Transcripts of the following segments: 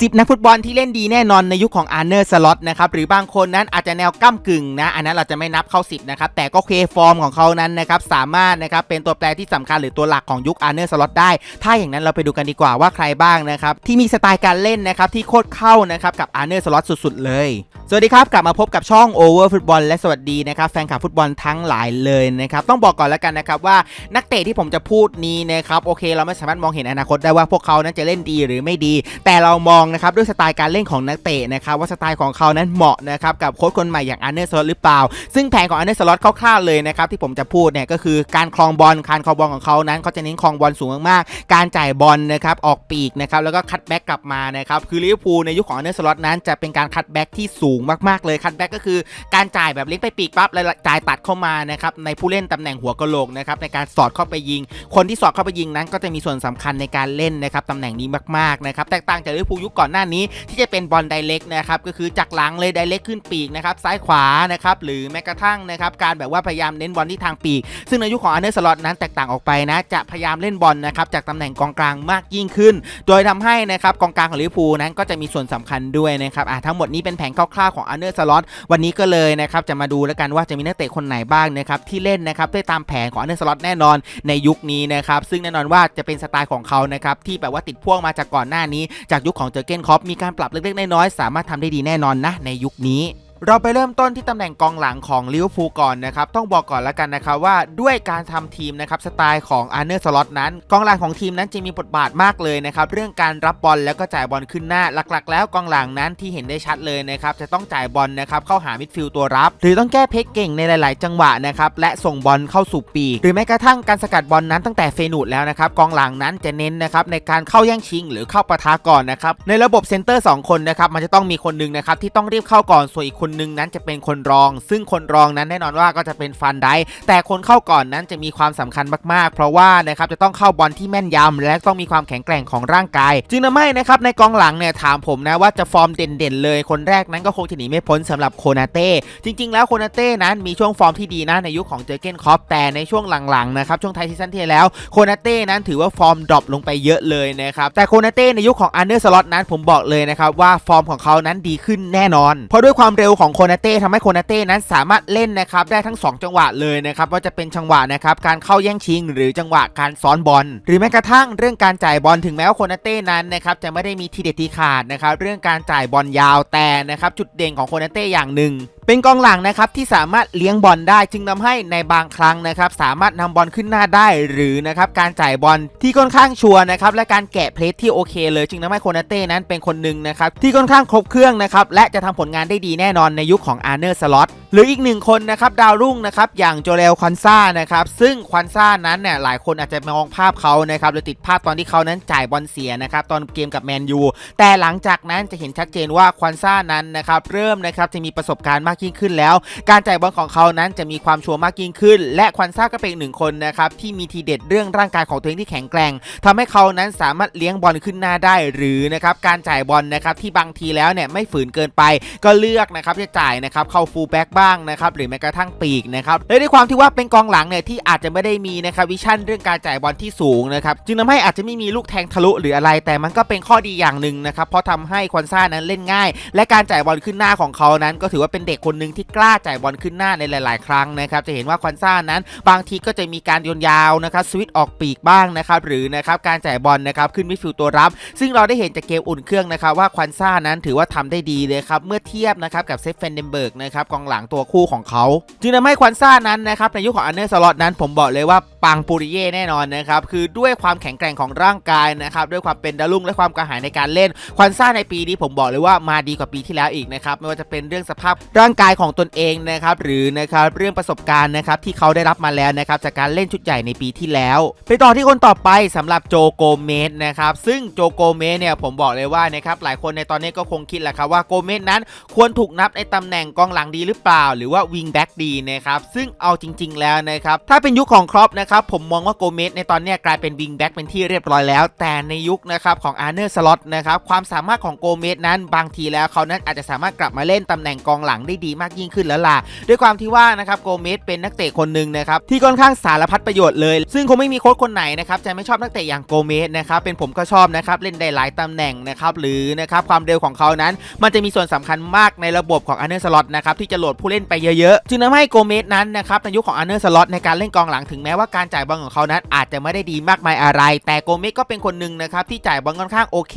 10 นักฟุตบอลที่เล่นดีแน่นอนในยุคของอาร์เนอร์สล็อตนะครับหรือบางคนนั้นอาจจะแนวก้ากึ่งนะอันนั้นเราจะไม่นับเข้า 10 นะครับ แต่ก็เคฟอร์มของเขานั้นนะครับสามารถนะครับเป็นตัวแปรที่สำคัญหรือตัวหลักของยุคอาร์เนอร์สล็อตได้ ถ้าอย่างนั้นเราไปดูกันดีกว่าว่าใครบ้างนะครับที่มีสไตล์การเล่นนะครับที่โคตรเข้านะครับกับอาร์เนอร์สล็อตสุดๆ เลย สวัสดีครับ กลับมาพบกับช่อง Over Football และสวัสดีนะครับแฟนคลับฟุตบอลทั้งหลายเลยนะครับต้องบอกก่อนแล้วกันนะครับว่านักเตะที่ผมจะพูดนี้นะครับโอเค เราไม่สามารถมองเห็นอนาคตได้ว่าพวกเขานั้นจะเล่นดีหรือไม่ดี แต่เรามองนะครับด้วยสไตล์การเล่นของนักเตะนะครับว่าสไตล์ของเขานั้นเหมาะนะครับกับโค้ชคนใหม่อย่างอาร์เนอร์สล็อตหรือเปล่า ซึ่งแผนของอาร์เนอร์สล็อตคร่าวๆเลยนะครับที่ผมจะพูดเนี่ยก็คือการคลองบอลการคลองบอลของเขานั้นเขาจะเน้นคลองบอลสูงมากๆ การจ่ายบอลนะครับออกปีกนะครับแล้วก็คัตแบ็กกลับมานะครับคือลิเวอร์พูลในยุคของอาร์เนอร์สล็อตนั้นจะเป็นการคัตแบ็กที่สูงมากๆเลยคัตแบ็กก็คือการจ่ายแบบเล็กไปปีกปั๊บแล้วจ่ายตัดเข้ามานะครับในผู้เล่นตำแหน่งหัวกะโหลกนะครับในการสอดเข้าไปยิง คนที่สอดเข้าไปยิงนั้นก็จะมีส่วนสำคัญในการเล่นนะครับตำแหน่งนี้มากๆนะครับแตกต่างจากลิเวอร์พูลยุคก่อนหน้านี้ที่จะเป็นบอลไดเรกนะครับก็คือจากหลังเลยไดเรกขึ้นปีกนะครับซ้ายขวานะครับหรือแม้กระทั่งนะครับการแบบว่าพยายามเน้นบอลที่ทางปีก ซึ่งในยุคของอาร์เนอร์สล็อตนั้นแตกต่างออกไปนะจะพยายามเล่นบอลนะครับจากตำแหน่งกองกลางมากยิ่งขึ้น โดยทำให้นะครับกองกลางของลิเวอร์พูลนั้นก็จะมีส่วนสำคัญด้วยนะครับอะทั้งหมดนี้เป็นแผนคร่าวๆของอาร์เนอร์สล็อตวันนี้ก็เลยนะครับจะมาดูแล้วกันว่าจะมีนักเตะคนไหนบ้างนะครับที่เล่นนะครับได้ตามแผนของอาร์เนอร์สล็อตแน่นอนในยุคนี้นะครับซึ่งแน่นอนว่าจะเป็นสไตล์ของเขานะครับที่แบบว่าติดพ่วงมาจากก่อนหน้านี้จากยุคของเจอเกนคอปมีการปรับเล็กๆน้อยๆสามารถทำได้ดีแน่นอนนะในยุคนี้ เราไปเริ่มต้นที่ตำแหน่งกองหลังของลิเวอร์พูลก่อนนะครับ ต้องบอกก่อนแล้วกันนะครับว่าด้วยการทำทีมนะครับสไตล์ของอาร์เนอร์สล็อตนั้นกองหลังของทีมนั้นจะมีบทบาทมากเลยนะครับเรื่องการรับบอลแล้วก็จ่ายบอลขึ้นหน้าหลักๆ แล้วกองหลังนั้นที่เห็นได้ชัดเลยนะครับจะต้องจ่ายบอลนะครับเข้าหามิดฟิลด์ตัวรับ หรือต้องแก้เพกเก่งในหลาย ๆ จังหวะนะครับและส่งบอลเข้าสู่ปีหรือแม้กระทั่งการสกัดบอลนั้นตั้งแต่เฟนูดแล้วนะครับกองหลังนั้นจะเน้นนะครับในการเข้าแย่งชิง หรือเข้าปะทะก่อนนะครับในระบบเซนเตอร์สองคนนะครับมันจะต้องมีคนหนึงนะครับที่ต้องรีบเข้าก่อนส่วนอีกคนหนึงนั้นจะเป็นคนรอง ซึ่งคนรองนั้นแน่นอนว่าก็จะเป็นฟันไดแต่คนเข้าก่อนนั้นจะมีความสำคัญมากๆ เพราะว่านะครับจะต้องเข้าบอลที่แม่นยำและต้องมีความแข็งแกร่งของร่างกาย จึงทำให้นะครับในกองหลังเนี่ยถามผมนะว่าจะฟอร์มเด่นๆเลย คนแรกนั้นก็คงจะหนีไม่พ้นสำหรับโคนาเต้จริง ๆ แล้วโคนาเต้นั้นมีช่วงฟอร์มที่ดีนะในยุคของเจอเกนคอปแต่ในช่วงหลังๆนะครับช่วงท้ายซีซั่นที่แล้วโคนาเต้นั้นถือว่าฟอร์มดรอปลงไปเยอะเลยนะครับแต่โคนาเต้ในยุคของอันเดอร์สล็อตนั้นผมบอกเลยนะครับว่าฟอร์มของเขานั้นดีขึ้นแน่นอน เพราะด้วยความเร็วของโคนาเต้ทำให้โคนาเต้นั้นสามารถเล่นนะครับได้ทั้ง 2 จังหวะเลยนะครับว่าจะเป็นจังหวะนะครับการเข้าแย่งชิง หรือจังหวะการซ้อนบอลหรือแม้กระทั่งเรื่องการจ่ายบอลถึงแม้ว่าโคนาเต้นั้นนะครับจะไม่ได้มีทีเด็ดทีขาดนะครับเรื่องการจ่ายบอลยาวแต่นะครับจุดเด่นของโคนาเต้อย่างหนึ่งเป็นกองหลังนะครับที่สามารถเลี้ยงบอลได้จึงทำให้ในบางครั้งนะครับสามารถนำบอลขึ้นหน้าได้หรือนะครับการจ่ายบอลที่ค่อนข้างชัวร์นะครับและการแกะเพลสที่โอเคเลย จึงทำให้โคนาเต้นั้นเป็นคนหนึ่งนะครับที่ค่อนข้างครบเครื่องนะครับและจะทำผลงานได้ดีแน่นอนในยุคของอาร์เนอร์สล็อต หรืออีกหนึ่งคนนะครับดาวรุ่งนะครับอย่างโจเลลควันซ่านะครับซึ่งควันซ่านั้นเนี่ยหลายคนอาจจะมองภาพเขานะครับหรือติดภาพตอนที่เขานั้นจ่ายบอลเสียนะครับตอนเกมกับแมนยูแต่หลังจากนั้นจะเห็นชัดเจนว่าควันซ่านั้นนะครับเริ่มนะครับจะมีประสบการณ์มากยิ่งขึ้นแล้ว การจ่ายบอลของเขานั้นจะมีความชัวร์มากยิ่งขึ้น และควันซ่าก็เป็นหนึ่งคนนะครับที่มีทีเด็ดเรื่องร่างกายของตัวเองที่แข็งแกร่งทำให้เขานั้นสามารถเลี้ยงบอลขึ้นหน้าได้หรือนะครับการจ่ายบอลนะครับที่บางทีแล้วเนี่ยไม่ฝืนเกินไป ก็เลือกนะครับจะจ่ายนะครับเข้าฟูลแบ็กบางนะครับหรือแม้กระทั่งปีกนะครับและด้วยความที่ว่าเป็นกองหลังเนี่ยที่อาจจะไม่ได้มีนะครับวิชั่นเรื่องการจ่ายบอลที่สูงนะครับจึงทำให้อาจจะไม่มีลูกแทงทะลุหรืออะไร แต่มันก็เป็นข้อดีอย่างหนึ่งนะครับเพราะทำให้ควันซ่านั้นเล่นง่าย และการจ่ายบอลขึ้นหน้าของเขานั้น ก็ถือว่าเป็นเด็กคนหนึ่งที่กล้าจ่ายบอลขึ้นหน้าในหลาย ๆ ครั้งนะครับจะเห็นว่าควันซ่านั้น บางทีก็จะมีการโยนยาวนะครับสวิตช์ออกปีกบ้างนะครับหรือนะครับการจ่ายบอลนะครับขึ้นมิดฟิลด์ตัวรับ ซึ่งเราได้เห็นจากเกมอุ่นเครื่องนะครับว่าควันซ่านั้นถือว่าทำได้ดีเลยครับเมื่อเทียบนะครับกับเซฟเฟนเดนเบิร์กนะครับกองหลังตัวคู่ของเขา จึงทำให้ควันซ่านั้นนะครับในยุคของอันเนอร์สล็อตนั้นผมบอกเลยว่าปังปูริเย่แน่นอนนะครับคือด้วยความแข็งแกร่งของร่างกายนะครับด้วยความเป็นดารุ่งและความกระหายในการเล่น ควันซ่าในปีนี้ผมบอกเลยว่ามาดีกว่าปีที่แล้วอีกนะครับไม่ว่าจะเป็นเรื่องสภาพร่างกายของตนเองนะครับหรือนะครับเรื่องประสบการณ์นะครับที่เขาได้รับมาแล้วนะครับจากการเล่นชุดใหญ่ในปีที่แล้ว ไปต่อที่คนต่อไปสำหรับโจโกเมสนะครับซึ่งโจโกเมสเนี่ยผมบอกเลยว่านะครับหลายคนในตอนนี้ก็คงคิดแหละครับว่าโกเมสนั้นควรถูกนับในตำแหน่งกองหลังดีหรือเปล่าล่า หรือว่าวิงแบ็กดีนะครับซึ่งเอาจริง ๆ แล้วนะครับถ้าเป็นยุคของครอปนะครับผมมองว่าโกเมสในตอนนี้กลายเป็นวิงแบ็กเป็นที่เรียบร้อยแล้ว แต่ในยุคนะครับของอาร์เนอร์สล็อตนะครับความสามารถของโกเมสนั้นบางทีแล้วเขานั้นอาจจะสามารถกลับมาเล่นตำแหน่งกองหลังได้ดีมากยิ่งขึ้นแล้วล่ะด้วยความที่ว่านะครับโกเมสเป็นนักเตะคนหนึ่งนะครับที่ค่อนข้างสารพัดประโยชน์เลย ซึ่งคงไม่มีโค้ชคนไหนนะครับจะไม่ชอบนักเตะอย่างโกเมสนะครับเป็นผมก็ชอบนะครับเล่นได้หลายตำแหน่งนะครับหรือนะครับความเร็วของเขานั้น มันจะมีส่วนสำคัญมากในระบบของอันเนอร์สล็อตนะครับที่จะโหลดผู้เล่นไปเยอะๆ จึงทำให้โกเมสนั้นนะครับในยุคของอันเนอร์สล็อตในการเล่นกองหลังถึงแม้ว่าการจ่ายบอลของเขานั้นอาจจะไม่ได้ดีมากมายอะไร แต่โกเมสก็เป็นคนหนึ่งนะครับที่จ่ายบอลค่อนข้างโอเค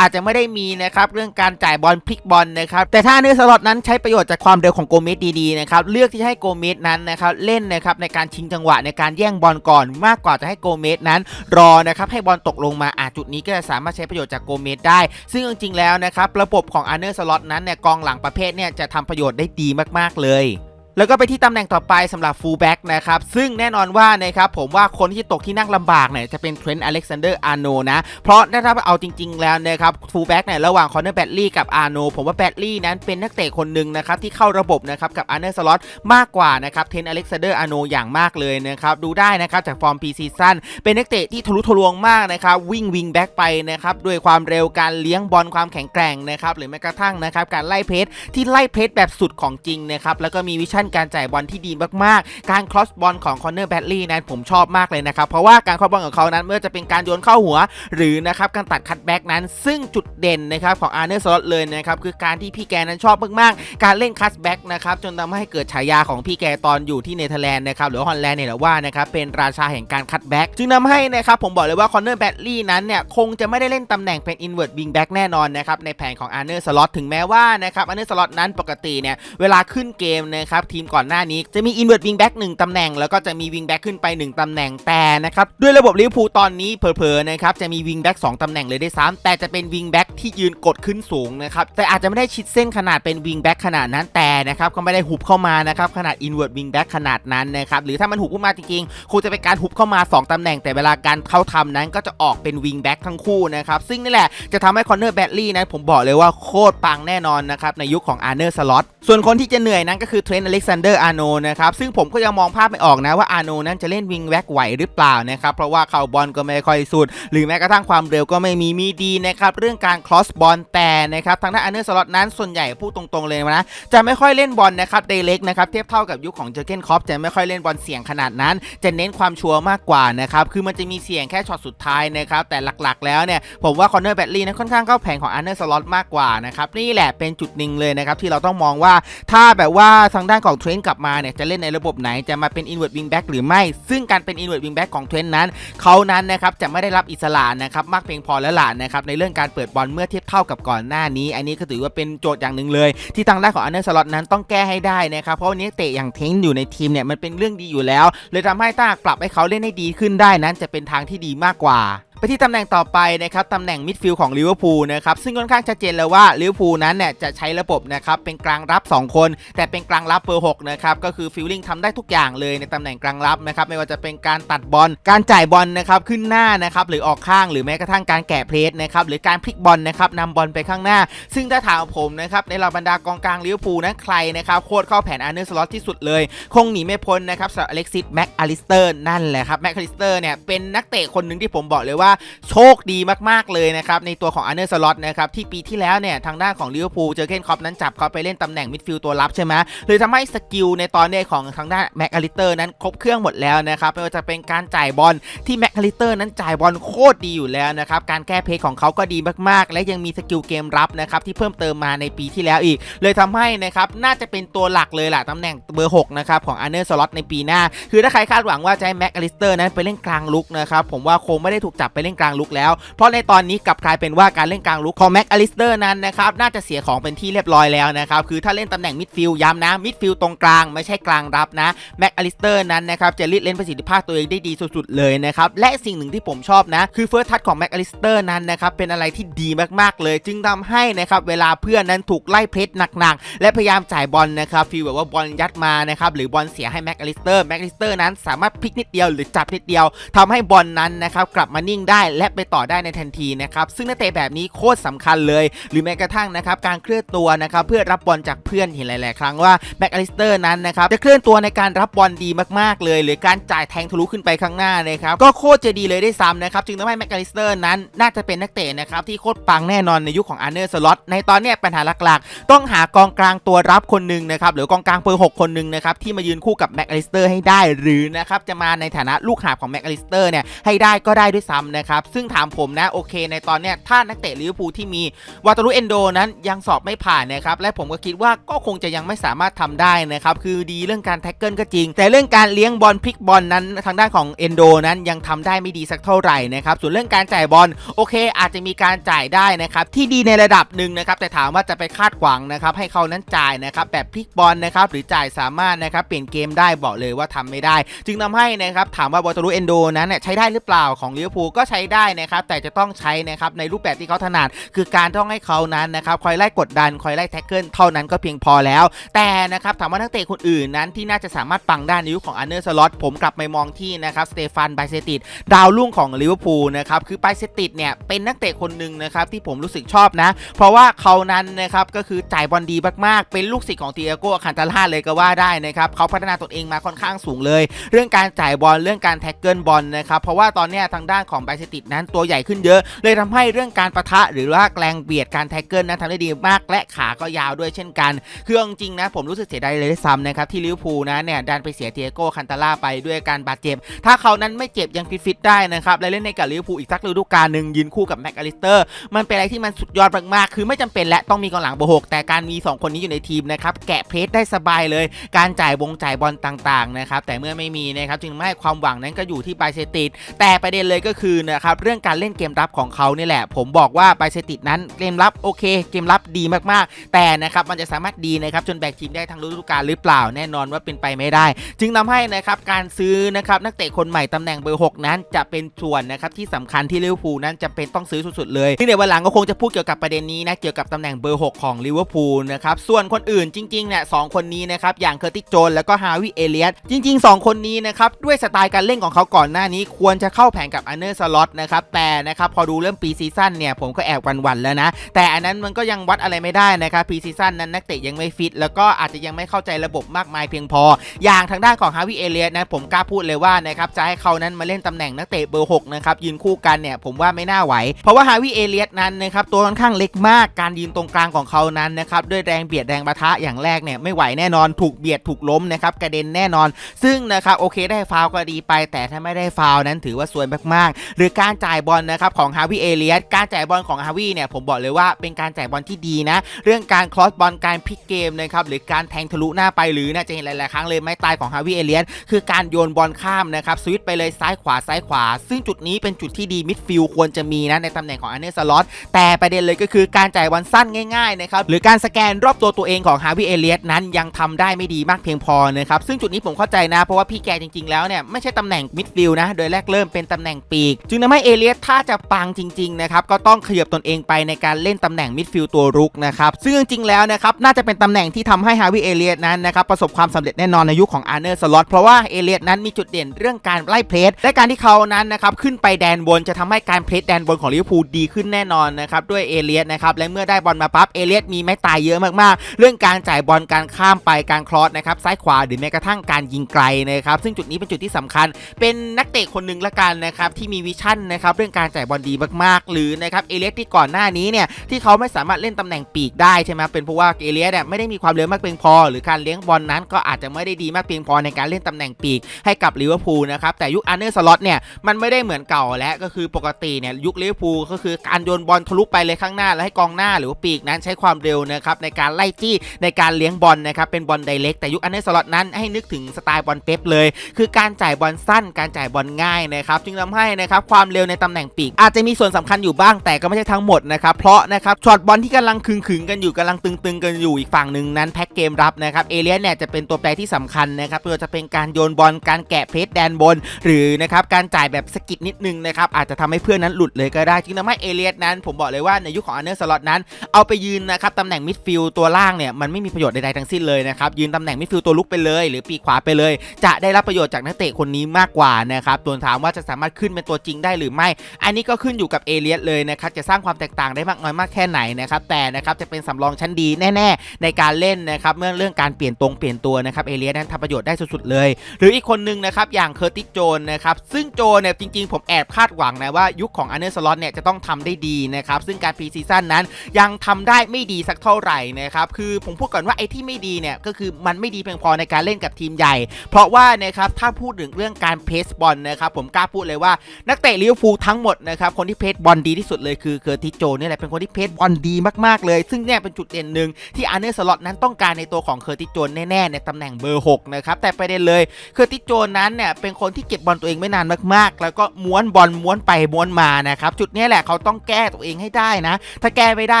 อาจจะไม่ได้มีนะครับเรื่องการจ่ายบอลพลิกบอลนะครับแต่ถ้าอันเนอร์สล็อตนั้นใช้ประโยชน์จากความเร็วของโกเมสดีๆนะครับเลือกที่จะให้โกเมสนั้นนะครับเล่นนะครับในการชิงจังหวะในการแย่งบอลก่อน มากกว่าจะให้โกเมสนั้น รอนะครับให้บอลตกลงมาอาจุดนี้ก็จะสามารถใช้ประโยชน์จากโกเมสได้ ซึ่งจริงๆแล้วนะครับระบบของอันเนอร์สล็อตนั้นเนี่ยกองหลังประเภทเนี่ยจะทำประโยชน์ได้ดีมากเลย แล้วก็ไปที่ตำแหน่งต่อไปสำหรับฟูลแบ็กนะครับ ซึ่งแน่นอนว่านะครับผมว่าคนที่ตกที่นั่งลำบากเนี่ยจะเป็นเทรนต์อเล็กซานเดอร์อาร์โนนะ เพราะถ้าเอาจริง ๆ แล้วนะครับฟูลแบ็กเนี่ยระหว่างคอนเนอร์แบดลี่กับอาร์โนผมว่าแบดลี่นั้นเป็นนักเตะคนหนึ่งนะครับที่เข้าระบบนะครับกับอาร์เนอร์สล็อตมากกว่านะครับเทรนต์อเล็กซานเดอร์อาร์โนอย่างมากเลยนะครับดูได้นะครับจากฟอร์มปีซีซั่นเป็นนักเตะที่ทะลุทะลวงมากนะครับวิ่งวิงแบ็กไปนะครับด้วยความเร็วการเลี้ยงบอลความแข็งแกร่งนะครับหรือแม้กระทั่งนะครับการไล่เพสที่ไล่เพสแบบสุดของจริงนะครับแล้วก็มีวิชันการจ่ายบอลที่ดีมากๆ การครอสบอลของคอนเนอร์แบดลี่นั้นผมชอบมากเลยนะครับ เพราะว่าการครอสบอลของเขานั้นเมื่อจะเป็นการโยนเข้าหัว หรือนะครับการตัดคัตแบ็กนั้น ซึ่งจุดเด่นนะครับของอาร์เนอร์สล็อตเลยนะครับคือการที่พี่แกนั้นชอบมากๆ การเล่นคัตแบ็กนะครับจนทำให้เกิดฉายาของพี่แกตอนอยู่ที่เนเธอร์แลนด์นะครับหรือฮอลแลนด์เนี่ยแหละว่านะครับเป็นราชาแห่งการคัตแบ็กจึงทำให้นะครับผมบอกเลยว่าคอนเนอร์แบดลี่นั้นเนี่ยคงจะไม่ได้เล่นตำแหน่งเป็นอินเวอร์ตวิงแบ็กแน่นอนนะครับในแผนของอาร์เนอร์สล็อตถึงแม้ว่านะครับอาร์เนอร์สล็อตนั้นปกติเนี่ยเวลาขึ้นเกมนะครับทีมก่อนหน้านี้ จะมีอินเวอร์ตวิงแบ็กหนึ่งตำแหน่ง แล้วก็จะมีวิงแบ็กขึ้นไป 1ตำแหน่งแต่นะครับด้วยระบบลิเวอร์พูลตอนนี้เผลอๆนะครับจะมีวิงแบ็กสองตำแหน่งเลยได้ซ้ำแต่จะเป็นวิงแบ็กที่ยืนกดขึ้นสูงนะครับแต่อาจจะไม่ได้ชิดเส้นขนาดเป็นวิงแบ็กขนาดนั้นแต่นะครับก็ไม่ได้หุบเข้ามานะครับขนาดอินเวอร์ตวิงแบ็กขนาดนั้นนะครับหรือถ้ามันหุบเข้ามาจริงๆคงจะเป็นการหุบเข้ามา 2ตำแหน่งแต่เวลาการเข้าทำนั้นก็จะออกเป็นวิงแบ็กทั้งคู่นะครับซึ่งนี่แหละจะทำให้คอนเนอร์แบดลี่นั้นผมบอกเลยว่าโคตรปังแน่นอนนะครับในยุคของอาร์เนอร์สล็อตส่วนคนที่จะเหนื่อยนั้นก็คือเทรนต์อเล็กซานเดอร์อาโนนะครับซึ่งผมก็ยังมองภาพไม่ออกนะว่าอาโนนั้นจะเล่นวิงแบ็กไหวหรือเปล่านะครับเพราะว่าเข่าบอลก็ไม่ค่อยสุด หรือแม้กระทั่งความเร็วก็ไม่มีมีดีนะครับเรื่องการคลอสบอลแต่นะครับทางด้านอาร์เนอร์สล็อตนั้นส่วนใหญ่พูดตรงๆเลยนะจะไม่ค่อยเล่นบอลนะครับเดเล็กนะครับเทียบเท่ากับยุคของเจอเกนคอปจะไม่ค่อยเล่นบอลเสี่ยงขนาดนั้น จะเน้นความชัวร์มากกว่านะครับคือมันจะมีเสี่ยงแค่ช็อตสุดท้ายนะครับแต่หลักๆ แล้วเนี่ยผมว่าคอนเนอร์แบดลี่นั้นค่อนข้างเข้าแผงของอาร์เนอร์สล็อตมากกว่านะครับนี่แหละเป็นจุดหนึ่งเลยนะครับที่เราต้องมองว่าถ้าแบบว่าทางด้านของของเทรนต์กลับมาเนี่ยจะเล่นในระบบไหนจะมาเป็นอินเวอร์ตวิงแบ็กหรือไม่ ซึ่งการเป็นอินเวอร์ตวิงแบ็กของเทรนต์นั้น เขานั้นนะครับจะไม่ได้รับอิสระนะครับมากเพียงพอแล้วล่ะนะครับในเรื่องการเปิดบอลเมื่อเทียบเท่ากับก่อนหน้านี้ อันนี้ก็ถือว่าเป็นโจทย์อย่างหนึ่งเลย ที่ทางด้านของอันเนอร์สล็อตนั้นต้องแก้ให้ได้นะครับเพราะวันนี้เตะอย่างเทนอยู่ในทีมเนี่ยมันเป็นเรื่องดีอยู่แล้ว เลยทำให้ถ้าปรับให้เขาเล่นให้ดีขึ้นได้นั้นจะเป็นทางที่ดีมากกว่า ไปที่ตำแหน่งต่อไปนะครับตำแหน่งมิดฟิลด์ของลิเวอร์พูลนะครับซึ่งค่อนข้างชัดเจนเลยว่าลิเวอร์พูลนั้นเนี่ยจะใช้ระบบนะครับเป็นกลางรับ 2 คน แต่เป็นกลางรับเบอร์6นะครับก็คือฟิลลิ่งทำได้ทุกอย่างเลยในตำแหน่งกลางรับนะครับไม่ว่าจะเป็นการตัดบอล การจ่ายบอลนะครับขึ้นหน้านะครับหรือออกข้างหรือแม้กระทั่งการแกะเพลสนะครับหรือการพลิกบอลนะครับนำบอลไปข้างหน้า ซึ่งถ้าถามผมนะครับในเหล่าบรรดากองกลางลิเวอร์พูลนั้นใครนะครับโคตรเข้าแผนอาร์เนอร์สล็อตที่สุดเลย คงหนีไม่พ้นนะครับสำหรับอเล็กซิสแม็กอลิสเตอร์นั่นแหละครับแม็กอลิสเตอร์เนี่ยเป็นนักเตะคนหนึ่งที่ผมบอกเลยว่าโชคดีมากๆเลยนะครับในตัวของอาร์เนอร์สล็อตนะครับที่ปีที่แล้วเนี่ยทางด้านของลิเวอร์พูลเจอเคนคอปนั้นจับเขาไปเล่นตำแหน่งมิดฟิลด์ตัวรับใช่ไหมเลยทำให้สกิลในตอนนี้ของทางด้านแม็กอลิเตอร์นั้นครบเครื่องหมดแล้วนะครับไม่ว่าจะเป็นการจ่ายบอลที่แม็กอลิเตอร์นั้นจ่ายบอลโคตรดีอยู่แล้วนะครับการแก้เพลย์ของเขาก็ดีมากๆ และยังมีสกิลเกมรับนะครับที่เพิ่มเติมมาในปีที่แล้วอีก เลยทำให้นะครับน่าจะเป็นตัวหลักเลยแหละตำแหน่งเบอร์6นะครับของอาร์เนอร์สล็อตในปีหน้า คือถ้าใครคาดหวังว่าจะให้แม็กอลิสเตอร์นั้นไปเล่นกลางลุกนะครับผมว่าคงไม่ได้ถูกจับไปเล่นกลางลุกแล้ว เพราะในตอนนี้กลับกลายเป็นว่าการเล่นกลางลุกของแม็กอลิสเตอร์นั้นนะครับน่าจะเสียของเป็นที่เรียบร้อยแล้วนะครับคือถ้าเล่นตำแหน่งมิดฟิลด์ย้ำนะมิดฟิลด์ตรงกลางไม่ใช่กลางรับนะแม็กอลิสเตอร์นั้นนะครับจะรีดเล่นประสิทธิภาพตัวเองได้ดีสุดๆเลยนะครับและสิ่งหนึ่งที่ผมชอบนะคือเฟิร์สทัชของแม็กอลิสเตอร์นั้นนะครับเป็นอะไรที่ดีมากๆเลย จึงทำให้นะครับเวลาเพื่อนนั้นถูกไล่เพชรหนักๆและพยายามจ่ายบอลนะครับฟีลแบบว่าบอลยัดมานะครับหรือบอลเสียให้แม็กอลิสเตอร์แม็กอลิสเตอร์นั้นสามารถพลิกนิดเดียวหรือจับนิดเดียวทำให้บอลนั้นนะครับกลับมานิ่งได้และไปต่อได้ในทันทีนะครับซึ่งนักเตะแบบนี้โคตรสำคัญเลย หรือแม้กระทั่งนะครับการเคลื่อนตัวนะครับเพื่อรับบอลจากเพื่อนเห็นหลาย ๆ ครั้งว่าแม็กอลิสเตอร์นั้นนะครับจะเคลื่อนตัวในการรับบอลดีมาก ๆ เลย หรือการจ่ายแทงทะลุขึ้นไปข้างหน้านะครับก็โคตรจะดีเลยได้ซ้ำนะครับจึงทำให้แม็กอลิสเตอร์นั้นน่าจะเป็นนักเตะนะครับที่โคตรปังแน่นอนในยุคของอาร์เนอร์สล็อตในตอนนี้ปัญหาหลักๆ ต้องหากองกลางตัวรับคนหนึ่งนะครับหรือกองกลางเบอร์หกคนหนึ่งนะครับที่มายืนคู่กับแม็กอลิสเตอร์ให้ได้หรือนะครับจะมาในฐานะลูกหาบของแม็กอลิสเตอร์เนี่ยให้ได้ก็ได้ด้วยซ้ำนะครับซึ่งถามผมนะโอเค ในตอนเนี้ยถ้านักเตะลิเวอร์พูลที่มีวาตารุเอนโดนั้นยังสอบไม่ผ่านนะครับและผมก็คิดว่าก็คงจะยังไม่สามารถทำได้นะครับคือดีเรื่องการแท็กเกิลก็จริง แต่เรื่องการเลี้ยงบอลพลิกบอลนั้นทางด้านของเอนโดนั้นยังทำได้ไม่ดีสักเท่าไหร่นะครับส่วนเรื่องการจ่ายบอลโอเค อาจจะมีการจ่ายได้นะครับที่ดีในระดับหนึ่งนะครับแต่ถามว่าจะไปคาดหวังนะครับให้เขานั้นจ่ายนะครับแบบพลิกบอลนะครับหรือจ่ายสามารถนะครับเปลี่ยนเกมได้บอกเลยว่าทำไม่ได้ จึงทำให้นะครับถามว่าวอตารุเอนโดนั้นเนี่ยใช้ได้หรือเปล่าของลิเวอร์พูลก็ก็ใช้ได้นะครับแต่จะต้องใช้นะครับในรูปแบบที่เขาถนัดคือการต้องให้เขานั้นนะครับคอยไล่กดดันคอยไล่แท็กเกิลเท่านั้นก็เพียงพอแล้ว แต่นะครับถามว่านักเตะคนอื่นนั้นที่น่าจะสามารถปังได้ในยุคของอันเนอร์สล็อตผมกลับไปมองที่นะครับสเตฟานไบเซติดดาวรุ่งของลิเวอร์พูลนะครับคือไบเซติดเนี่ยเป็นนักเตะคนหนึ่งนะครับที่ผมรู้สึกชอบนะ เพราะว่าเขานั้นนะครับก็คือจ่ายบอลดีมากๆ เป็นลูกศิษย์ของเตียโกคันตาล่าเลยก็ว่าได้นะครับเขาพัฒนาตนเองมาค่อนข้างสูงเลย เรื่องการจ่ายบอลเรื่องการแท็กเกิลบอลนะครับเพราะว่าตอนนี้ทางด้านของไบเซติดนั้นตัวใหญ่ขึ้นเยอะ เลยทำให้เรื่องการประทะหรือว่าแกลงเบียดการแท็กเกิลนั้นทำได้ดีมากและขาก็ยาวด้วยเช่นกันคือจริงๆนะผมรู้สึกเสียดายเลยซ้ำนะครับที่ลิเวอร์พูลนะเนี่ยดันไปเสียเตียโก้คันตาล่าไปด้วยการบาดเจ็บ ถ้าเขานั้นไม่เจ็บยังฟิตๆได้นะครับและเล่นในกับลิเวอร์พูลอีกสักฤดูกาลหนึ่งยืนคู่กับแม็กอลิสเตอร์มันเป็นอะไรที่มันสุดยอดมากๆคือไม่จำเป็นและต้องมีกองหลังเบอร์หกแต่การมี 2 คนนี้อยู่ในทีมนะครับแกะเพลสได้สบายเลย การจ่ายบงจ่ายบอลต่างๆนะครับแต่เมื่อไม่มีนะครับจึงทำให้ความหวังนั้นก็อยู่ที่ไบเซติดแต่ประเด็นเลยก็คือนะครับเรื่องการเล่นเกมรับของเขานี่แหละ ผมบอกว่าไบเซติดนั้นเกมรับโอเค เกมรับดีมากๆ แต่นะครับมันจะสามารถดีนะครับจนแบกทีมได้ทั้งฤดูกาลหรือเปล่าแน่นอนว่าเป็นไปไม่ได้ จึงทำให้นะครับการซื้อนะครับนักเตะคนใหม่ตำแหน่งเบอร์ 6 นั้นจะเป็นส่วนนะครับที่สำคัญที่ลิเวอร์พูลนั้นจำเป็นต้องซื้อสุดๆเลยซึ่งในวันหลังก็คงจะพูดเกี่ยวกับประเด็นนี้นะเกี่ยวกับตำแหน่งเบอร์ 6 ของลิเวอร์พูลนะครับส่วนคนอื่นจริงๆเนี่ยสองคนนี้นะครับอย่างเคอร์ติโจนแล้วก็ฮาวิเอเลียสจริง ๆ 2 คนนี้นะครับด้วยสไตล์การเล่นของเขาก่อนหน้านี้ควรจะเข้าแผนกับอันเนอร์สล็อตนะครับแต่นะครับพอดูเริ่มปีซีซั่นเนี่ยผมก็แอบหวันๆแล้วนะ แต่อันนั้นมันก็ยังวัดอะไรไม่ได้นะครับปีซีซั่นนั้นนักเตะยังไม่ฟิต แล้วก็อาจจะยังไม่เข้าใจระบบมากมายเพียงพอ อย่างทางด้านของฮาวิเอเลียสนะผมกล้าพูดเลยว่านะครับจะให้เขานั้นมาเล่นตำแหน่งนักเตะเบอร์6นะครับยืนคู่กันเนี่ยผมว่าไม่น่าไหว เพราะว่าฮาวิเอเลียสนั้นนะครับตัวค่อนข้างเล็กมากการยืนตรงกลางของเขานั้นนะครับด้วยแรงเบียดแรงปะทะอย่างแรกเนี่ยไม่ไหวแน่นอนถูกเบียดถูกล้มนะครับกระเด็นแน่นอน ซึ่งนะครับโอเคได้ฟาวก็ดีไป แต่ถ้าไม่ได้ฟาวนั้นถือว่าสวยมากๆหรือการจ่ายบอลนะครับของฮาวิเอเลียสการจ่ายบอลของฮาวิเนี่ยผมบอกเลยว่าเป็นการจ่ายบอลที่ดีนะ เรื่องการคลอสบอลการพลิกเกมนะครับหรือการแทงทะลุหน้าไปหรือน่าจะเห็นหลาย ๆ ครั้งเลยไม้ตายของฮาวิเอเลียสคือการโยนบอลข้ามนะครับสวิตช์ไปเลยซ้ายขวาซ้ายขวา ซึ่งจุดนี้เป็นจุดที่ดีมิดฟิลด์ควรจะมีนะในตำแหน่งของอันเนอร์สล็อตแต่ประเด็นเลยก็คือการจ่ายบอลสั้นง่าย ๆ นะครับหรือการสแกนรอบตัวตัวเองของฮาวิเอเลียสนั้นยังทำได้ไม่ดีมากเพียงพอนะครับซึ่งจุดนี้ผมเข้าใจนะ เพราะว่าพี่แกจริง ๆ แล้วเนี่ยไม่ใช่ตำแหน่งมิดฟิลนะโดยแรกเริ่มเป็นตำแหน่งปีกจึงทำให้เอเลียสถ้าจะปังจริงๆนะครับก็ต้องขยับตนเองไปในการเล่นตำแหน่งมิดฟิลด์ตัวรุกนะครับซึ่งจริงๆแล้วนะครับน่าจะเป็นตำแหน่งที่ทำให้ฮาวิเอเลียสนั้นนะครับประสบความสำเร็จแน่นอนในยุคของอาร์เนอร์สล็อตเพราะว่าเอเลียสนั้นมีจุดเด่นเรื่องการไล่เพลสและการที่เขานั้นนะครับขึ้นไปแดนบนจะทำให้การเพลสแดนบนของลิเวอร์พูลดีขึ้นแน่นอนนะครับด้วยเอเลียสนะครับและเมื่อได้บอลมาปั๊บเอเลียสมีไม้ตายเยอะมากๆ เรื่องการจ่ายบอลการข้ามไปการคลอสนะครับซ้ายขวาหรือแม้กระทั่งการยิงไกลนะครับซึ่งจุดนี้เป็นจุดที่สำคัญ เป็นนักเตะคนหนึ่งละกันนะครับที่มีวิชั่นนะครับเรื่องการจ่ายบอลดีมากๆ หรือนะครับเอเลียสที่ก่อนหน้านี้เนี่ยที่เขาไม่สามารถเล่นตำแหน่งปีกได้ใช่ไหมเป็นเพราะว่าเอเลียสเนี่ยไม่ได้มีความเร็วมากเพียงพอ หรือการเลี้ยงบอลนั้นก็อาจจะไม่ได้ดีมากเพียงพอในการเล่นตำแหน่งปีกให้กับลิเวอร์พูลนะครับแต่ยุคอันเนอร์สล็อตเนี่ยมันไม่ได้เหมือนเก่าแล้วก็คือปกติเนี่ยยุคลิเวอร์พูลก็คือการโยนบอลทะลุไปเลยข้างหน้าแล้วให้กองหน้าหรือว่าปีกนั้นใช้ความเร็วนะครับในการไล่จี้ในการเลี้ยงบอลนะครับเป็นบอลไดเรกแต่ยุคอันเนอร์สล็อตนั้นให้นึกถึงสไตล์บอลเป๊ปเลย คือการจ่ายบอลสั้นการจ่ายบอลง่ายนะครับจึงทำให้นะครับความเร็วในตำแหน่งปีก อาจจะมีส่วนสำคัญอยู่บ้างแต่ก็ไม่ใช่ทั้งหมดนะครับเพราะนะครับช็อตบอลที่กำลังขึงๆกันอยู่กำลังตึงๆกันอยู่อีกฝั่งหนึ่งนั้นแพ็กเกมรับนะครับเอเลียสเนี่ยจะเป็นตัวแปรที่สำคัญนะครับไม่ว่าจะเป็นการโยนบอลการแกะเพสแดนบน หรือนะครับการจ่ายแบบสกิดนิดนึงนะครับอาจจะทำให้เพื่อนนั้นหลุดเลยก็ได้จึงทำให้เอเลียสนั้น ผมบอกเลยว่าในยุคของอันเนอร์สล็อตนั้น เอาไปยืนนะครับตำแหน่งมิดฟิลด์ตัวล่างเนี่ยมันไม่มีประโยชน์ใดๆทั้งสิ้นเลยนะครับยืนตำแหน่งมิดฟิลด์ตัวลุกไปเลย หรือปีกขวาไปเลย จะได้รับประโยชน์จากนักเตะคนนี้มากกว่านะครับส่วนถามว่าจะสามารถขึ้นเป็นตัวจริงริงได้หรือไม่ อันนี้ก็ขึ้นอยู่กับเอเลียสเลยนะครับจะสร้างความแตกต่างได้มากน้อยมากแค่ไหนนะครับแต่นะครับจะเป็นสำรองชั้นดีแน่ ๆ ในการเล่นนะครับเมื่อเรื่องการเปลี่ยนตรงเปลี่ยนตัวนะครับเอเลียสนั้นทำประโยชน์ได้สุดๆเลย หรืออีกคนนึงนะครับอย่างเคอร์ติสโจนนะครับซึ่งโจนเนี่ยจริง ๆ ผมแอบคาดหวังนะว่ายุคของอันเนอร์สล็อตเนี่ยจะต้องทำได้ดีนะครับซึ่งการพรีซีซั่นนั้นยังทำได้ไม่ดีสักเท่าไหร่นะครับคือผมพูดก่อนว่าไอ้ที่ไม่ดีเนี่ยก็คือมันไม่ดีเพียงพอในการเล่นกับทีมใหญ่ เพราะว่านะครับถ้าพูดถึงเรื่องการเพสบอลนะครับผมกล้าพูดเลยว่านักเตะลิเวอร์พูลทั้งหมดนะครับคนที่เพสบอลดีที่สุดเลยคือเคอร์ติโจนี่แหละเป็นคนที่เพสบอลดีมากๆเลย ซึ่งเนี่ยเป็นจุดเด่นหนึ่งที่อันเนอร์สล็อตนั้นต้องการในตัวของเคอร์ติโจนแน่ๆในตำแหน่งเบอร์6นะครับแต่ประเด็นเลยเคอร์ติโจนนั้นเนี่ยเป็นคนที่เก็บบอลตัวเองไม่นานมากๆ แล้วก็ม้วนบอลม้วนไปม้วนมานะครับจุดนี้แหละเขาต้องแก้ตัวเองให้ได้นะ ถ้าแก้ไม่ได้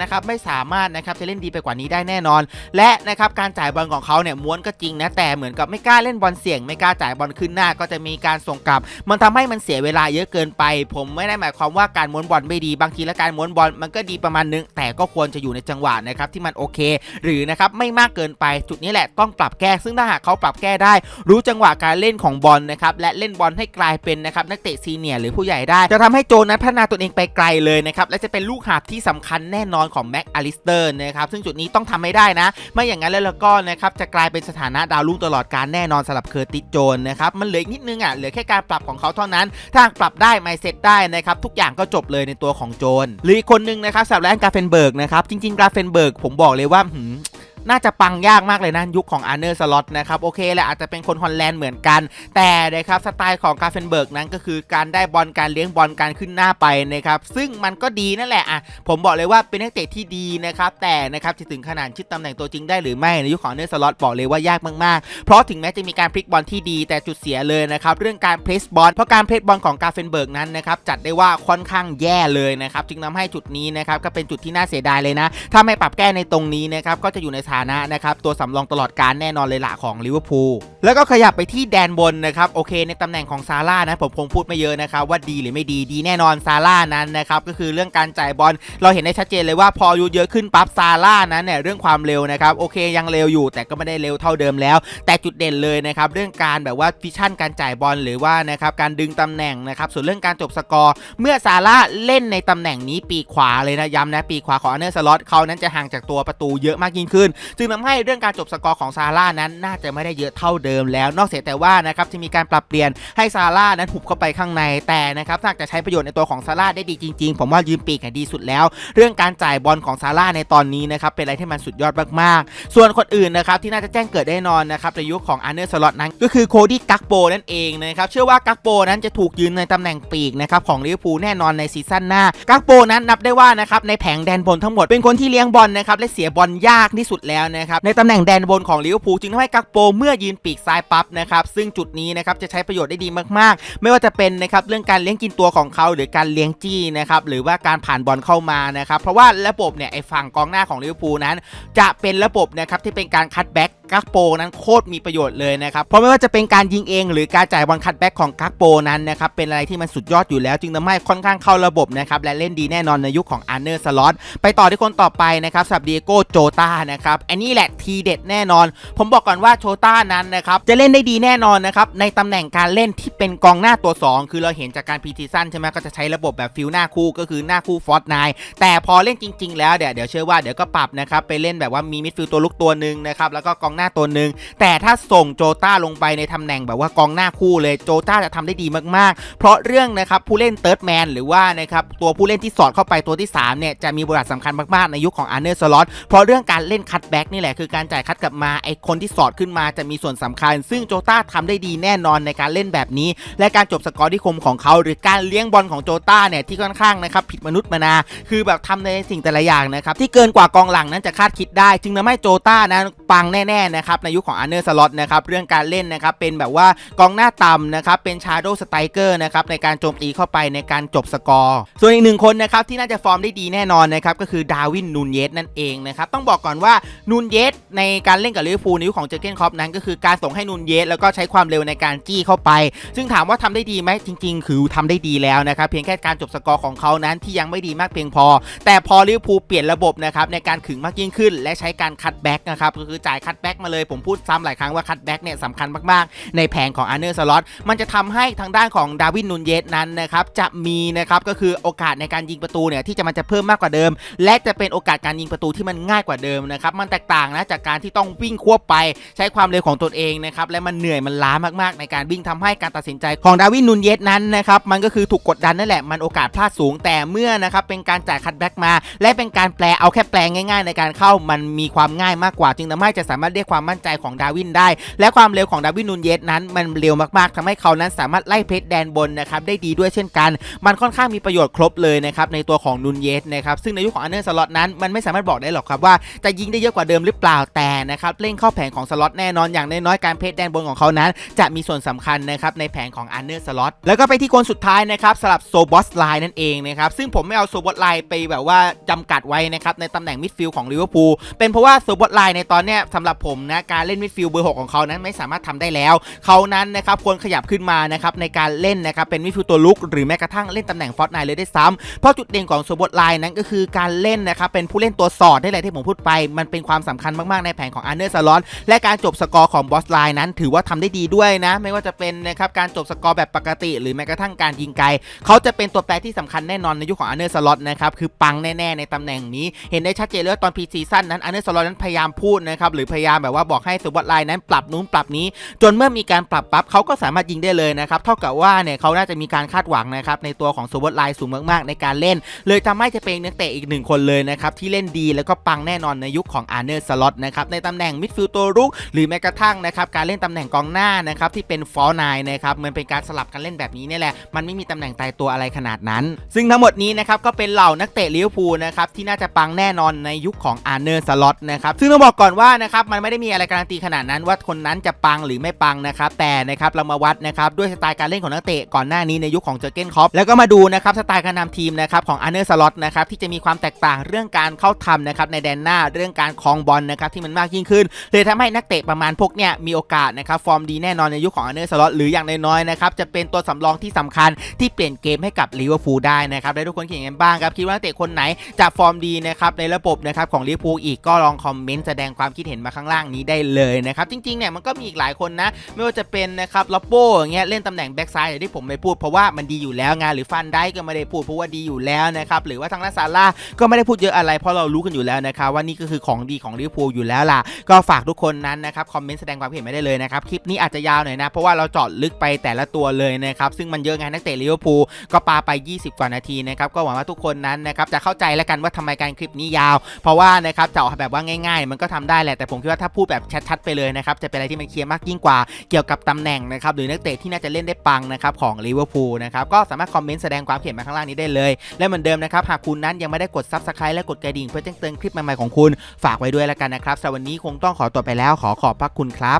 นะครับไม่สามารถนะครับจะเล่นดีไปกว่านี้ได้แน่นอน และนะครับการจ่ายบอลของเขาเนี่ยม้วนก็จริงนะแต่เหมือนกับไม่กล้าเล่นบอลเสี่ยงไม่กล้าจ่ายบอลขึ้นหน้าก็จะมีการส่งกลับ มันทำให้มันเสียเวลาเยอะเกินไป ผมไม่ได้หมายความว่าการม้วนบอลไม่ดีบางทีแล้วการม้วนบอลมันก็ดีประมาณนึง แต่ก็ควรจะอยู่ในจังหวะนะครับที่มันโอเค หรือนะครับไม่มากเกินไปจุดนี้แหละต้องปรับแก้ ซึ่งถ้าหากเขาปรับแก้ได้ รู้จังหวะการเล่นของบอลนะครับและเล่นบอลให้กลายเป็นนะครับนักเตะซีเนียร์หรือผู้ใหญ่ได้ จะทำให้โจนั้นพัฒนาตัวเองไปไกลเลยนะครับและจะเป็นลูกหาบที่สำคัญแน่นอนของแม็กอลิสเตอร์นะครับซึ่งจุดนี้ต้องทำให้ได้นะ ไม่อย่างนั้นแล้วก็นะครับจะกลายเป็นสถานะดาวรุ่งตลอดการแน่นอนสำหรับเคอร์ติโจนนะครับมันเหลืออีกนิดนึงอะเหลือแค่การปรับของเขาเท่านั้นถ้าปรับได้ไม่เสร็จได้นะครับทุกอย่างก็จบเลยในตัวของโจนหรืออีกคนนึงนะครับสำหรับแลนกาเฟนเบิร์กนะครับจริงๆกาเฟนเบิร์กผมบอกเลยว่าหืม น่าจะปังยากมากเลยนะ ยุคของอาร์เนอร์สล็อตนะครับ โอเคแหละอาจจะเป็นคนฮอลแลนด์เหมือนกัน แต่นะครับสไตล์ของกาเฟนเบิร์กนั้นก็คือการได้บอลการเลี้ยงบอลการขึ้นหน้าไปนะครับซึ่งมันก็ดีนั่นแหละอะผมบอกเลยว่าเป็นนักเตะที่ดีนะครับแต่นะครับจะถึงขนาดชิดตำแหน่งตัวจริงได้หรือไม่ในยุคของอาร์เนอร์สล็อตบอกเลยว่ายากมากๆ เพราะถึงแม้จะมีการพลิกบอลที่ดีแต่จุดเสียเลยนะครับเรื่องการเพรสบอลเพราะการเพรสบอลของกาเฟนเบิร์กนั้นนะครับจัดได้ว่าค่อนข้างแย่เลยนะครับจึงทำให้จุดนี้นะครับก็เป็นจุดที่น่าเสียดายเลยนะ ถ้าไม่ปรับแก้ในตรงนี้นะครับก็จะอยู่ในฐานะนะครับตัวสำรองตลอดการแน่นอนเลยละของลิเวอร์พูลแล้วก็ขยับไปที่แดนบนนะครับโอเค ในตำแหน่งของซาร่านะผมคงพูดไม่เยอะนะครับว่าดีหรือไม่ดีดีแน่นอนซาร่านั้นนะครับก็คือเรื่องการจ่ายบอลเราเห็นได้ชัดเจนเลยว่าพออายุเยอะขึ้นปั๊บซาร่านั้นเนี่ยเรื่องความเร็วนะครับโอเคยังเร็วอยู่ แต่ก็ไม่ได้เร็วเท่าเดิมแล้ว แต่จุดเด่นเลยนะครับเรื่องการแบบว่าฟิชชั่นการจ่ายบอลหรือว่านะครับการดึงตำแหน่งนะครับส่วนเรื่องการจบสกอร์เมื่อซาร่าเล่นในตำแหน่งนี้ปีขวาเลยนะย้ำนะปีขวาของอันเนอร์สล็อตเขานั้นจะห่างจากตัวประตูเยอะมากยิ่งขึ้นจึงทำให้เรื่องการจบสกอร์ของซาร่านั้นน่าจะไม่ได้เยอะเท่าเดิมแล้ว นอกเสียแต่ว่านะครับจะมีการปรับเปลี่ยนให้ซาร่านั้นหุบเข้าไปข้างในแต่นะครับถ้าจะใช้ประโยชน์ในตัวของซาร่าได้ดีจริง ๆ ผมว่ายืมปีกอะดีสุดแล้ว เรื่องการจ่ายบอลของซาร่าในตอนนี้นะครับเป็นอะไรที่มันสุดยอดมากๆ ส่วนคนอื่นนะครับที่น่าจะแจ้งเกิดได้นอนนะครับในยุคของอันเนอร์สล็อตนั้นก็คือโคดี้กักโปนั่นเองนะครับเชื่อว่ากักโปนั้นจะถูกยืนในตำแหน่งปีกนะครับของลิเวอร์พูลแน่นอนในซีซั่นหน้ากักโปนั้นนับได้ว่านะครับในแผงแดนบนทั้งหมดเป็นคนที่เลี้ยงบอลนะครับและเสียบอลยากที่สุดแล้วนะครับในตำแหน่งแดนบนของลิเวอร์พูลจึงทำให้กักโปเมื่อยืนปีกซ้ายปั๊บนะครับซึ่งจุดนี้นะครับจะใช้ประโยชน์ได้ดีมากๆ ไม่ว่าจะเป็นนะครับเรื่องการเลี้ยงกินตัวของเขาหรือการเลี้ยงจี้นะครับหรือว่าการผ่านบอลเข้ามานะครับเพราะว่าระบบเนี่ยไอ้ฝั่งกองหน้าของลิเวอร์พูลนั้น จะเป็นระบบนะครับที่เป็นการคัดแบ็กกักโปนั้นโคตรมีประโยชน์เลยนะครับเพราะไม่ว่าจะเป็นการยิงเอง หรือการจ่ายบอลคัดแบ็กของกักโปนั้นนะครับเป็นอะไรที่มันสุดยอดอยู่แล้ว จึงทำให้ค่อนข้างเข้าระบบนะครับและเล่นดีแน่นอนในยุคของอาร์เนอร์สล็อตไปต่อที่คนต่อไปนะครับสับดีโก้โจตานะครับอันนี้แหละทีเด็ดแน่นอน ผมบอกก่อนว่าโชต้านั้นนะครับจะเล่นได้ดีแน่นอนนะครับในตำแหน่งการเล่นที่เป็นกองหน้าตัว 2 คือเราเห็นจากการพีทีซันใช่ไหมก็จะใช้ระบบแบบฟิลหน้าคู่ก็คือหน้าคู่ฟอร์ตไนแต่พอเล่นจริง ๆ แล้วเดี๋ยวเดี๋ยวเชื่อว่าเดี๋ยวก็ปรับนะครับไปเล่นแบบว่ามีมิดฟิลตัวลุกตัวหนึ่งนะครับแล้วก็กองหน้าตัวหนึ่งแต่ถ้าส่งโจต้าลงไปในตำแหน่งแบบว่ากองหน้าคู่เลยโจต้าจะทำได้ดีมากๆ เพราะเรื่องนะครับผู้เล่นเติร์ดแมนหรือว่านะครับตัวผู้เล่นที่สอดเข้าไปตัวที่3เนี่ยจะมีบทบาทสำคัญมากๆในยุคของอาร์เนอร์สล็อตเพราะเรื่องการเล่นคัตแบ็กนี่แหละคือการจ่ายคัดกลับมาไอคนที่สอดขึ้นมาจะมีส่วนสำคัญ ซึ่งโจต้าทำได้ดีแน่นอนในการเล่นแบบนี้ และการจบสกอร์ที่คมของเขา หรือการเลี้ยงบอลของโจต้าเนี่ยที่ค่อนข้างนะครับผิดมนุษย์มานา คือแบบทำในสิ่งแต่ละอย่างนะครับที่เกินกว่ากองหลังนั้นจะคาดคิดได้ จึงทำให้โจต้านั้นปังแน่ๆนะครับในยุคของอาร์เนอร์สล็อตนะครับเรื่องการเล่นนะครับเป็นแบบว่ากองหน้าต่ำนะครับเป็นชาร์โดสไตเกอร์นะครับในการโจมตีเข้าไปในการจบสกอร์ ส่วนอีกหนึ่งคนนะครับที่น่าจะฟอร์มได้ดีแน่นอนนะครับก็คือดาวินนูนเยสนั่นเองนะครับต้องบอกก่อนว่านูนเยสในการเล่นกับลิเวอร์พูลนยุคของเจอร์เกนคอปนั้นก็คือการส่งให้นูนเยสแล้วก็ใช้ความเร็วในการจี้เข้าไป ซึ่งถามว่าทำได้ดีไหมจริง ๆ คือทำได้ดีแล้วนะครับเพียงแค่การจบสกอร์ของเขานั้นที่ยังไม่ดีมากเพียงพอ แต่พอลิเวอร์พูลเปลี่ยนระบบนะครับในการขึงมากยิ่งขึ้น และใช้การคัดแบ็กนะครับก็คือจ่ายคัดแบ็กมาเลยผมพูดซ้ำหลายครั้งว่าคัตแบ็กเนี่ยสำคัญมากๆ ในแผนของอาร์เนอร์สล็อตมันจะทำให้ทางด้านของดาวินนูนเยสนั้นนะครับจะมีนะครับก็คือโอกาสในการยิงประตูเนี่ยที่จะมันจะเพิ่มมากกว่าเดิม และจะเป็นโอกาสการยิงประตูที่มันง่ายกว่าเดิมนะครับมันแตกต่างนะจากการที่ต้องวิ่งควบไปใช้ความเร็วของตนเองนะครับและมันเหนื่อยมันล้ามากๆ ในการวิ่งทำให้การตัดสินใจของดาวินนูนเยสนั้นนะครับมันก็คือถูกกดดันนั่นแหละมันโอกาสพลาดสูงแต่เมื่อนะครับเป็นการจ่ายคัตแบ็กมา และเป็นการแปลเอาแค่แปลง่ายๆ ในการเข้ามันมีความง่ายมากกว่า จึงทำให้จะสามารถเรียกความมั่นใจของดาวินได้ และความเร็วของดาวินนูนเยสนั้น มันเร็วมากๆทำให้เขานั้นสามารถไล่เพชรแดนบนนะครับได้ดีด้วยเช่นกัน มันค่อนข้างมีประโยชน์ครบเลยนะครับในตัวของนูนเยสนะครับซึ่งในยุคของอันเนอร์สล็อตนั้นมันไม่สามารถบอกได้หรอกครับว่าจะยิงได้เยอะกว่าเดิมหรือเปล่าแต่นะครับเล่นเข้าแผนของสล็อตแน่นอนอย่างน้อยๆการเพชรแดนบนของเขานั้น จะมีส่วนสำคัญนะครับในแผนของอันเนอร์สล็อตแล้วก็ไปที่คนสุดท้ายนะครับสำหรับโซบอสไลน์นั่นเองนะครับซึ่งผมไม่เอาโซบอสไลน์ไปแบบว่าจำกัดไว้นะครับในตำแหน่งมิดฟิลด์ของลิเวอร์พูลเป็นเพราะว่าโซบอสไลน์ในตอนเนี้ยสำหรับผมนะการเล่นมิดฟิลด์เบอร์หกของเขานั้นไม่สามารถทำได้แล้วเขานั้นนะครับควรขยับขึ้นมานะครับในการเล่นนะครับเป็นมิดฟิลด์ตัวลุกหรือแม้กระทั่งเล่นตำแหน่งฟอร์ตไนเลยได้ซ้ำเพราะจุดเด่นของโซบอสไลน์นั้นก็คือการเล่นนะครับเป็นผู้เล่นตัวสอดได้เลยที่ผมพูดไปมันเป็นความสำคัญมาก ๆ ในแผนของอันเนอร์สลอตและการจบสกอร์ของบอสไลน์นั้น ถือว่าทำได้ดีด้วยนะ ไม่ว่าจะเป็นนะครับการจบสกอร์แบบปกติ หรือแม้กระทั่งการยิงไกล เขาจะเป็นตัวแปรที่สำคัญแน่นอนในยุคของอันเนอร์สลอตนะครับคือปังแน่ ๆ ในตำแหน่งนี้ เห็นได้ชัดเจนเลยว่าตอนพีซีซั่นนั้นอันเนอร์สลอตนั้นพยายามพูดนะครับหรือพยายามแบบว่าบอกให้โซบอสไลน์นั้นปรับนู้นปรับนี้ จนเมื่อมีการปรับปั๊บเขาก็สามารถยิงได้เลยนะครับเท่ากับว่าเนี่ยเขาน่าจะมีการคาดหวังนะครับในตัวของโซบอสไลน์สูงมาก ๆ ในการเล่น เลยทำให้จะเป็นนักเตะอีกหนึ่งคนเลยนะครับที่เล่นดีแล้วก็ปังแน่นอนในยุคของอาร์เนอร์สล็อตนะครับในตำแหน่งมิดฟิลด์ตัวรุก หรือแม้กระทั่งนะครับการเล่นตำแหน่งกองหน้านะครับที่เป็นฟอลนายนะครับมันเป็นการสลับกันเล่นแบบนี้นี่แหละมันไม่มีตำแหน่งตายตัวอะไรขนาดนั้น ซึ่งทั้งหมดนี้นะครับก็เป็นเหล่านักเตะลิเวอร์พูลนะครับที่น่าจะปังแน่นอนในยุคของอาร์เนอร์สล็อตนะครับซึ่งต้องบอกก่อนว่านะครับมันไม่ได้มีอะไรการันตีขนาดนั้นว่าคนนั้นจะปังหรือไม่ปังนะครับแต่นะครับเรามาวัดนะครับด้วยสไตล์การเล่นของนักเตะก่อนหน้านี้ในยุคของเจอร์เกนคอปแล้วก็มาดูนะครับสไตล์การนำทีมนะครับของอาร์เนอร์สล็อตนะครับที่จะมีความแตกต่างเรื่องการเข้าทำนะครับในแดนหน้าเรื่องการคลองบอลนะครับที่มันมากยิ่งขึ้นเลยทำให้นักเตะประมาณพวกเนี้ยมีโอกาสนะครับฟอร์มดีแน่นอนในยุคของอันเนอร์สล็อตหรืออย่างน้อยๆนะครับจะเป็นตัวสำรองที่สำคัญที่เปลี่ยนเกมให้กับลิเวอร์พูลได้นะครับและทุกคนคิดอย่างไรบ้างครับคิดว่านักเตะคนไหนจะฟอร์มดีนะครับในระบบนะครับของลิเวอร์พูลอีกก็ลองคอมเมนต์แสดงความคิดเห็นมาข้างล่างนี้ได้เลยนะครับจริงๆเนี่ยมันก็มีอีกหลายคนนะไม่ว่าจะเป็นนะครับล็อปโป้อย่างเงี้ยเล่นตำแหน่งแบ็กซ้ายอย่างที่ผมไม่พูดเพราะว่ามันดีอยู่แล้วงานหรือฟันได้ก็ไม่ได้พูดเพราะว่าดีอยู่แล้วนะครับหรือว่าทางด้านซาร่าก็ไม่ได้พูดเยอะอะไรเพราะเรารู้กันอยู่แล้วนะครับว่านี่ก็คือของดีของลิเวอร์พูลอยู่แล้วล่ะ ก็ฝากทุกคนนั้นนะครับคอมเมนต์แสดงความเห็นมาได้เลยนะครับ คลิปนี้อาจจะยาวหน่อยนะ เพราะว่าเราเจาะลึกไปแต่ละตัวเลยนะครับ ซึ่งมันเยอะไงนักเตะลิเวอร์พูลก็ปาไป 20 กว่านาทีนะครับ ก็หวังว่าทุกคนนั้นนะครับจะเข้าใจแล้วกันว่าทำไมการคลิปนี้ยาว เพราะว่านะครับเจาะแบบว่าง่ายๆ มันก็ทำได้แหละแต่ผมคิดว่าถ้าพูดแบบชัดๆไปเลยนะครับจะเป็นอะไรที่มันเคลียร์มากยิ่งกว่าเกี่ยวกับตำแหน่งนะครับหรือนักเตะที่น่าจะเล่นได้ปังนะครับของลิเวอร์พูลนะครับก็สามารถคอมเมนต์แสดงความเห็นมาข้างล่างนี้ได้เลย และเหมือนเดิมนะครับหากคุณนั้นยังไม่ได้กด Subscribe และกดกระดิ่งเพื่อแจ้งเตือนคลิปใหม่ๆของคุณฝากไว้ด้วยแล้วกันนะครับสำหรับวันนี้คงต้องขอตัวไปแล้วขอขอบพระคุณครับ